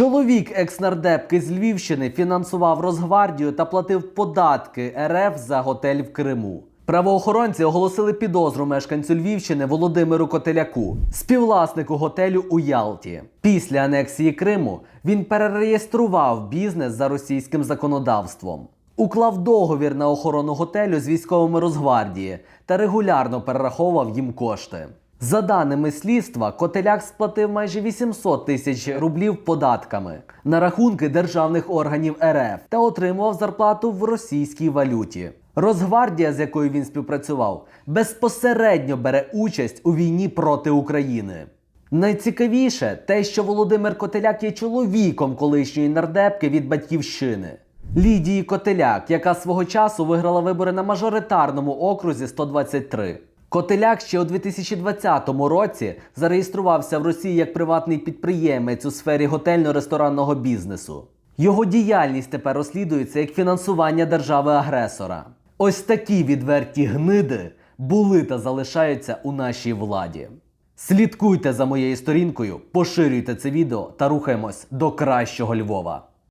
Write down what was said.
Чоловік екснардепки з Львівщини фінансував Росгвардію та платив податки РФ за готель в Криму. Правоохоронці оголосили підозру мешканцю Львівщини Володимиру Котеляку, співвласнику готелю у Ялті. Після анексії Криму він перереєстрував бізнес за російським законодавством, уклав договір на охорону готелю з військовими Росгвардії та регулярно перераховував їм кошти. За даними слідства, Котеляк сплатив майже 800 тисяч рублів податками на рахунки державних органів РФ та отримував зарплату в російській валюті. Росгвардія, з якою він співпрацював, безпосередньо бере участь у війні проти України. Найцікавіше те, що Володимир Котеляк є чоловіком колишньої нардепки від батьківщини. Лідії Котеляк, яка свого часу виграла вибори на мажоритарному окрузі 123. Котеляк ще у 2020 році зареєструвався в Росії як приватний підприємець у сфері готельно-ресторанного бізнесу. Його діяльність тепер розслідується як фінансування держави-агресора. Ось такі відверті гниди були та залишаються у нашій владі. Слідкуйте за моєю сторінкою, поширюйте це відео та рухаємось до кращого Львова.